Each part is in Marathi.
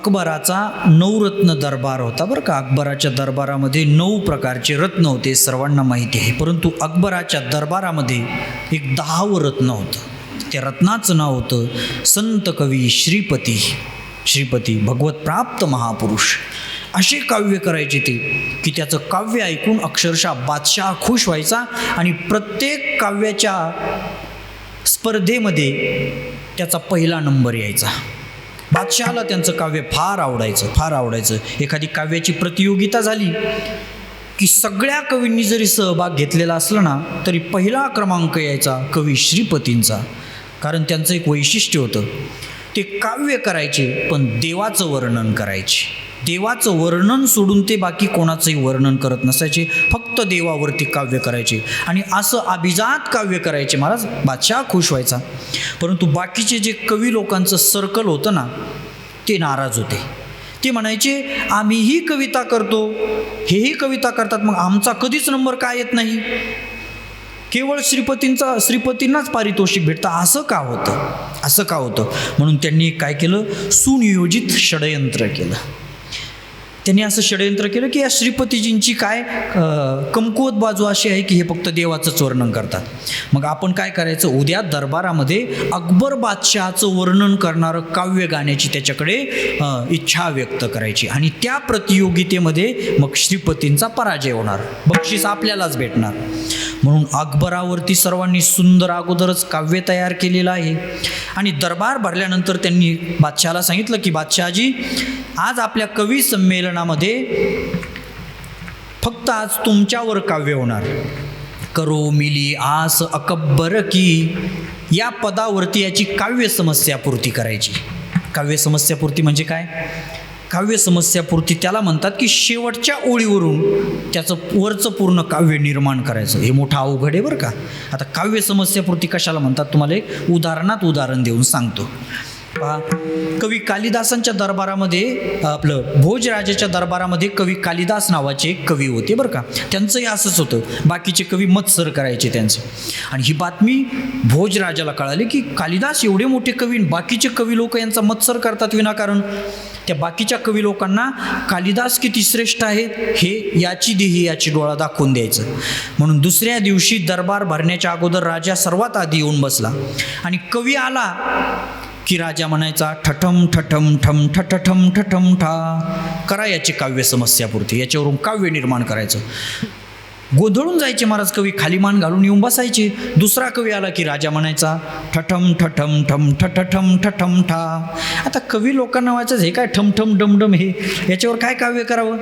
अकबराचा नवरत्न दरबार होता बरं का. अकबराच्या दरबारामध्ये नऊ प्रकारचे रत्न होते सर्वांना माहिती आहे. परंतु अकबराच्या दरबारामध्ये एक दहावं रत्न होतं. त्या रत्नाचं नाव होतं संत कवी श्रीपती. श्रीपती भगवत प्राप्त महापुरुष. असे काव्य करायचे ते की त्याचं काव्य ऐकून अक्षरशः बादशाह खुश व्हायचा आणि प्रत्येक काव्याच्या स्पर्धेमध्ये त्याचा पहिला नंबर यायचा. बादशहाला त्यांचं काव्य फार आवडायचं फार आवडायचं. एखादी काव्याची प्रतियोगिता झाली की सगळ्या कवींनी जरी सहभाग घेतलेला असला ना तरी पहिला क्रमांक यायचा कवी श्रीपतींचा. कारण त्यांचं एक वैशिष्ट्य होतं ते काव्य करायचे पण देवाचं वर्णन करायचे. देवाचं वर्णन सोडून ते बाकी कोणाचंही वर्णन करत नसायचे फक्त देवावरती काव्य करायचे. आणि असं अभिजात काव्य करायचे. महाराज बादशाह खुश व्हायचा. परंतु बाकीचे जे कवी लोकांचं सर्कल होतं ना ते नाराज होते. ते म्हणायचे आम्हीही कविता करतो. हेही कविता करतात. मग आमचा कधीच नंबर काय येत नाही? केवळ श्रीपतींचा श्रीपतींनाच पारितोषिक भेटतं. असं का होतं? असं का होतं? म्हणून त्यांनी काय केलं? सुनियोजित षडयंत्र केलं. त्यांनी असं षडयंत्र केलं की या श्रीपतीजींची काय कमकुवत बाजू अशी आहे की हे फक्त देवाचंच वर्णन करतात. मग आपण काय करायचं? उद्या दरबारामध्ये अकबर बादशहाचं वर्णन करणारं काव्य गाण्याची त्याच्याकडे इच्छा व्यक्त करायची. आणि त्या प्रतियोगितेमध्ये मग श्रीपतींचा पराजय होणार. बक्षीस आपल्यालाच भेटणार. म्हणून अकबरावरती सर्वांनी सुंदर अगोदरच काव्य तयार केलेलं आहे. आणि दरबार भरल्यानंतर त्यांनी बादशहाला सांगितलं की बादशहाजी आज आपल्या कवी संमेलनामध्ये फक्त आज तुमच्यावर काव्य होणार. करो मिली आस अकब्बर की या पदावरती याची काव्य समस्यापूर्ती करायची. काव्य समस्यापूर्ती म्हणजे काय? काव्य समस्यापुरती त्याला म्हणतात की शेवटच्या ओळीवरून त्याचं वरचं पूर्ण काव्य निर्माण करायचं. हे मोठं अवघड आहे बरं का. आता काव्य समस्यापुरती कशाला म्हणतात? तुम्हाला एक उदाहरणात उदाहरण देऊन सांगतो. पहा कवी कालिदासांच्या दरबारामध्ये आपलं भोजराजाच्या दरबारामध्ये कवी कालिदास नावाचे एक कवी होते बरं का. त्यांचंही असंच होतं. बाकीचे कवी मत्सर करायचे त्यांचे. आणि ही बातमी भोजराजाला कळाली की कालिदास एवढे मोठे कवी आणि बाकीचे कवी लोक यांचा मत्सर करतात विनाकारण. त्या बाकीच्या कवी लोकांना कालिदास किती श्रेष्ठ आहेत हे याची देही याची डोळा दाखवून द्यायचं. म्हणून दुसऱ्या दिवशी दरबार भरण्याच्या अगोदर राजा सर्वात आधी येऊन बसला. आणि कवी आला की राजा म्हणायचा ठठम ठठम ठम ठठठम ठठम ठा. करा याची काव्य समस्यापुरती याच्यावरून काव्य निर्माण करायचं. गोधळून जायचे महाराज कवी खाली मान घालून येऊन बसायचे. दुसरा कवी आला की राजा म्हणायचा ठठम ठठम ठम ठठठम ठठम ठा. आता कवी लोकांना व्हायचं हे काय ठमठम डमडम हे? याच्यावर काय काव्य करावं?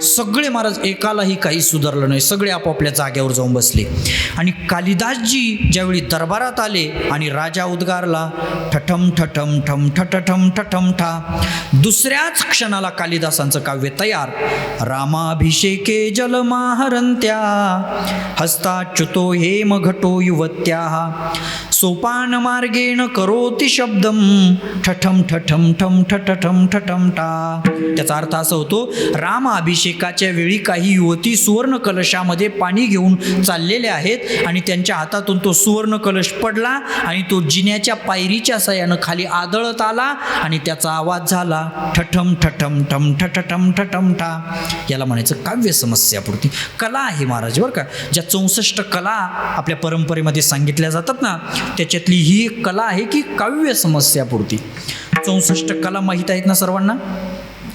सगळे महाराज एकालाही काही सुधारलं नाही. सगळे आपापल्या जाग्यावर जाऊन बसले. आणि कालिदासजी ज्यावेळी दरबारात आले आणि राजा उद्गारला ठठम ठठम ठम ठठठम ठठम ठा. दुसऱ्याच क्षणाला कालिदासांचं काव्य तयार. रामाभिषेके युवत्या हस्ताच्युतो हेम घटो युवत्या. सोपान मार्गेण करोति शब्दम। ठठम ठठम ठम ठठठम ठठम टा। त्याचा अर्थ असा होतो राम अभिषेकाच्या वेळी काही युवती सुवर्ण कलशामध्ये पाणी घेऊन चाललेले आहेत आणि त्यांच्या हातातून तो सुवर्ण कलश पडला आणि तो जिन्याच्या पायरीच्या सयानं खाली आदळत आला आणि त्याचा आवाज झाला ठठम ठठम ठम ठठठम ठठम ठा याला म्हणायचं काव्य समस्यापुरती कला आहे महाराज बरं का? ज्या चौसष्ट कला आपल्या परंपरेमध्ये सांगितल्या जातात ना त्याच्यातली ही एक कला आहे की काव्य समस्यापुरती. चौसष्ट कला माहीत आहेत ना सर्वांना?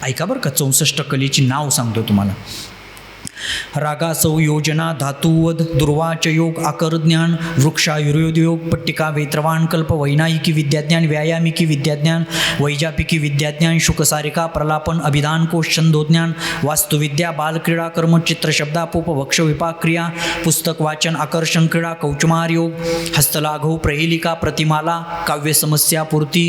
ऐका बरं का चौसष्ट कलेची नाव सांगतो तुम्हाला. रागासौ योजना धातुवध दुर्वाच योग आकर ज्ञान वृक्षायुर्वेदयोग पट्टिका वेत्रवाण कल्प वैनायिकी विद्याज्ञान व्यायामिकी विद्याज्ञान वैजापिकी विद्याज्ञान शुकसारिका प्रलापन अभिधान कोश छंदोज्ञान वास्तुविद्या बालक्रीडा कर्म चित्रशब्दापोप वक्षविपाक्रिया क्रिया पुस्तक वाचन आकर्षण क्रीडा कौचमार योग हस्तलाघव प्रहेलिका प्रतिमाला काव्य समस्यापूर्ती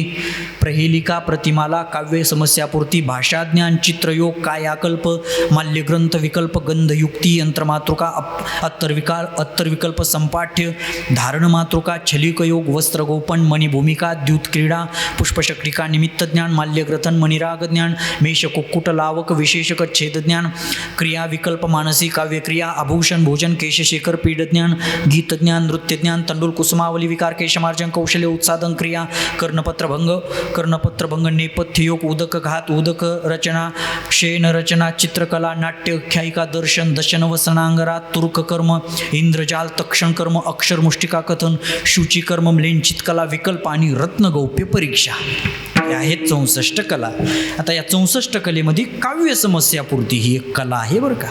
प्रहेलिका प्रतिमाला काव्य समस्यापूर्ती भाषाज्ञान चित्रयोग कायाकल्प माल्यग्रंथ विकल्प गंध निबंध युक्ती यंत्रमातृका अत्तरविकार अत्तरविकाल अत्तरविकल्प संपाठ्य धारणमातृका छलिकयोग वस्त्रगोपन मणिभूमिका द्यूत क्रीडा निमित्तज्ञान माल्यग्रथन मणिराग ज्ञान मेष कुक्कुट लावक विशेषक छेदज्ञान क्रिया विकल्प मानसी काव्यक्रिया आभूषण भोजन केशशेखर पीडज्ञान गीतज्ञान नृत्यज्ञान तंडुल कुसुमावली विकार केशमार्जन कौशल्य उत्सादन क्रिया कर्णपत्रभंग कर्णपत्रभंग नेपथ्य योग उदक घात उदक रचना शेन रचना चित्रकला नाट्य ख्यायिका दर्शन दशन वसनांगरा तुर्क कर्म इंद्रजाल तक्षण कर्म अक्षर मुष्टिका कथन शुचिकर्म कला विकल्प आणि रत्नगौप्य परीक्षा. या आहेत चौसष्ट कला. आता या चौसष्ट कलेमध्ये काव्य समस्यापूर्ती ही एक कला आहे बरं का.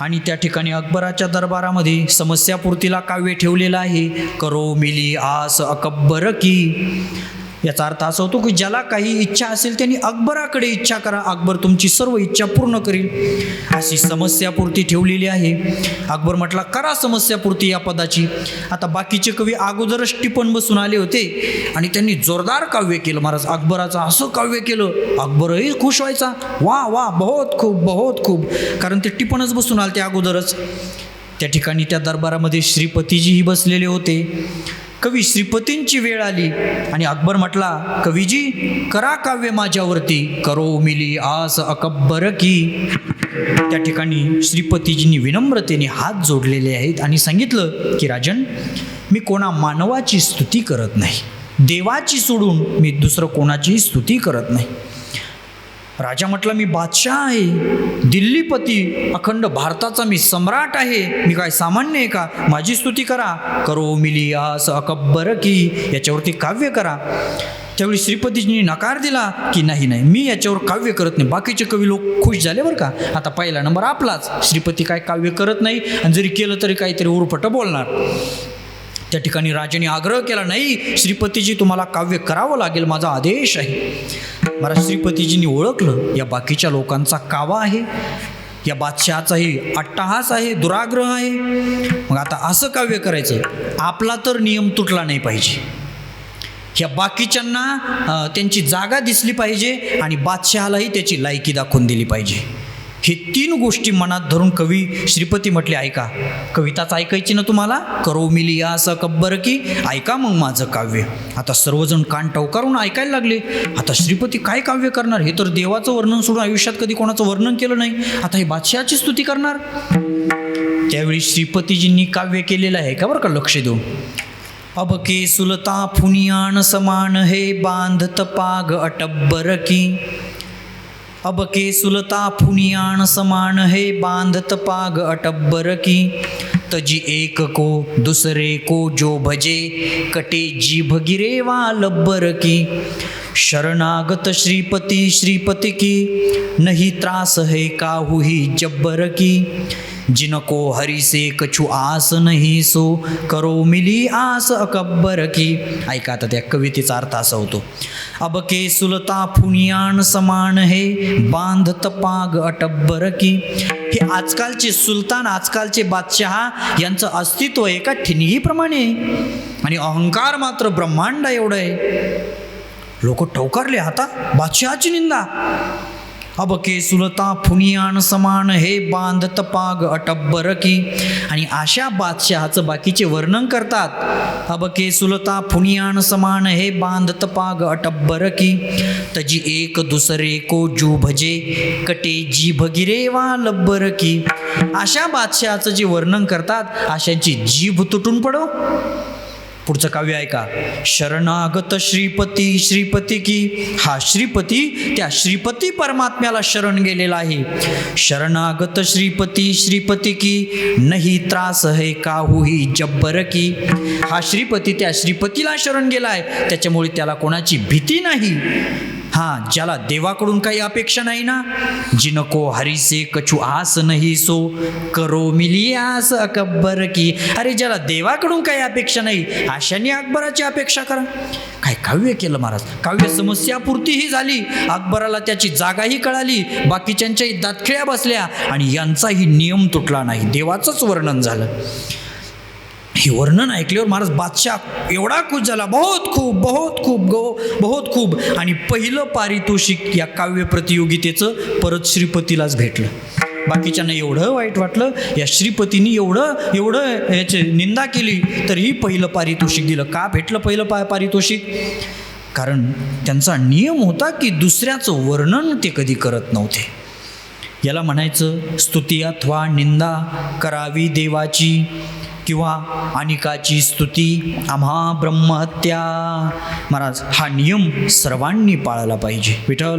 आणि त्या ठिकाणी अकबराच्या दरबारामध्ये समस्यापूर्तीला काव्य ठेवलेलं आहे. करो मिली आस अकब्बर की. याचा अर्थ असा होतो की ज्याला काही इच्छा असेल त्यांनी अकबराकडे इच्छा करा. अकबर तुमची सर्व इच्छा पूर्ण करील. अशी समस्यापूर्ती ठेवलेली आहे. अकबर म्हटला करा समस्यापूर्ती या पदाची. आता बाकीचे कवी अगोदरच टिपण बसून आले होते आणि त्यांनी जोरदार काव्य केलं. महाराज अकबराचं असं काव्य केलं. अकबरही खुश व्हायचा. वा वा बहुत खूप बहुत खूप. कारण ते टिपणच बसून आले ते अगोदरच. त्या ठिकाणी त्या दरबारामध्ये श्रीपतीजीही बसलेले होते. कवी श्रीपतींची वेळ आली आणि अकबर म्हटला कवीजी करा काव्य माझ्यावरती. करो मिली आस अकब्बर की. त्या ठिकाणी श्रीपतीजींनी विनम्रतेने हात जोडलेले आहेत आणि सांगितलं की राजन मी कोणा मानवाची स्तुती करत नाही. देवाची सोडून मी दुसरं कोणाचीही स्तुती करत नाही. राजा म्हटला मी बादशाह आहे. दिल्लीपती अखंड भारताचा मी सम्राट आहे. मी काय सामान्य आहे का? माझी स्तुती करा. करो मिली आस अकब्बर की याच्यावरती काव्य करा. त्यावेळी श्रीपतीजींनी नकार दिला की नाही नाही मी याच्यावर काव्य करत नाही. बाकीचे कवी लोक खुश झाले बरं का? आता पहिला नंबर आपलाच. श्रीपती काय काव्य करत नाही आणि जरी केलं तरी काहीतरी उरफटं बोलणार. त्या ठिकाणी राजाने आग्रह केला नाही श्रीपतीजी तुम्हाला काव्य करावं लागेल. माझा आदेश आहे. महाराज श्रीपतीजींनी ओळखलं या बाकीच्या लोकांचा कावा आहे या बादशहाचाही अट्टहास आहे दुराग्रह आहे. मग आता असं काव्य करायचं आपला तर नियम तुटला नाही पाहिजे. या बाकीच्यांना त्यांची जागा दिसली पाहिजे आणि बादशहालाही त्याची लायकी दाखवून दिली पाहिजे. हे तीन गोष्टी मनात धरून कवी श्रीपती म्हटले ऐका कविताच ऐकायची ना तुम्हाला? करो मिली असं कब्बर की ऐका मग माझं काव्य. आता सर्वजण कान टवकारून ऐकायला लागले. आता श्रीपती काय काव्य करणार? हे तर देवाचं वर्णन सोडून आयुष्यात कधी कोणाचं वर्णन केलं नाही. आता हे बादशहाची स्तुती करणार? त्यावेळी श्रीपतीजींनी काव्य केलेलं आहे का बरं का? लक्ष देऊन. अब के सुलता फुनियान समान हे बांधत पाग अटब्बर की अब के सुलता फुनियाण समान है बांधत पाग अटब्बर की। तजी एक को दूसरे को जो भजे कटे जीभ गिरे वा लब्बर की। शरणागत श्रीपति श्रीपति की नहीं त्रास है काहू ही जब्बर की। जिनको हरी से कछु आस नाही सो करो मिली आस अकब्बर की। ऐका आता त्या कवितेचा अर्थ असा होतो अब के सुलता फुनियान समान हे बांध तपाग अटब्बर की। हे आजकालचे सुलतान आजकालचे बादशहा यांचं अस्तित्व एका ठिणगीप्रमाणे आणि अहंकार मात्र ब्रह्मांड एवढं आहे. लोक टवकारले आता बादशहाची निंदा. अब के सुलता फुनियान समान हे बांध तपाग अटब्बर की. आणि अशा बादशहाचं बाकीचे वर्णन करतात. अब के सुलता फुनियान समान हे बांध तपाग अटब्बर की. तजी एक दुसरे को जू भजे कटे जी भगिरे वा लब्बर की. अशा बादशहाचं जे वर्णन करतात अशांची जीभ तुटून पडो. पुढचं काव्य ऐका शरणागत श्रीपती श्रीपती की? हा श्रीपती त्या श्रीपती परमात्म्याला शरण गेलेला आहे. शरणागत श्रीपती श्रीपती की? नाही त्रास है काहूही जब्बर की? हा श्रीपती त्या श्रीपतीला शरण गेला आहे. त्याच्यामुळे त्याला कोणाची भीती नाही. हां ज्याला देवाकडून काही अपेक्षा नाही ना? जिनको हरीसे कछु आस नाही सो करो मिली आस अकबर की. अरे ज्याला देवाकडून काही अपेक्षा नाही अशाने अकबराची अपेक्षा करा. काय काव्य केलं महाराज? काव्य समस्यापूर्तीही झाली. अकबराला त्याची जागाही कळाली. बाकीच्यांच्याही दातखिळ्या बसल्या आणि यांचाही नियम तुटला नाही. देवाचंच वर्णन झालं. हे वर्णन ऐकल्यावर महाराज बादशाह एवढा खुश झाला बहुत खूप बहुत खूप गो बहुत खूप. आणि पहिलं पारितोषिक या काव्य प्रतियोगितेचं परत श्रीपतीलाच भेटलं. बाकीच्यांना एवढं वाईट वाटलं या श्रीपतींनी एवढं एवढं याची निंदा केली तरीही पहिलं पारितोषिक दिलं. का भेटलं पहिलं पा पारितोषिक? कारण त्यांचा नियम होता की दुसऱ्याचं वर्णन ते कधी करत नव्हते. याला म्हणायचं स्तुती अथवा निंदा करावी देवाची. किंवा अनिकाची स्तुती आम्हा ब्रह्महत्या. महाराज हा नियम सर्वांनी पाळला पाहिजे. विठ्ठल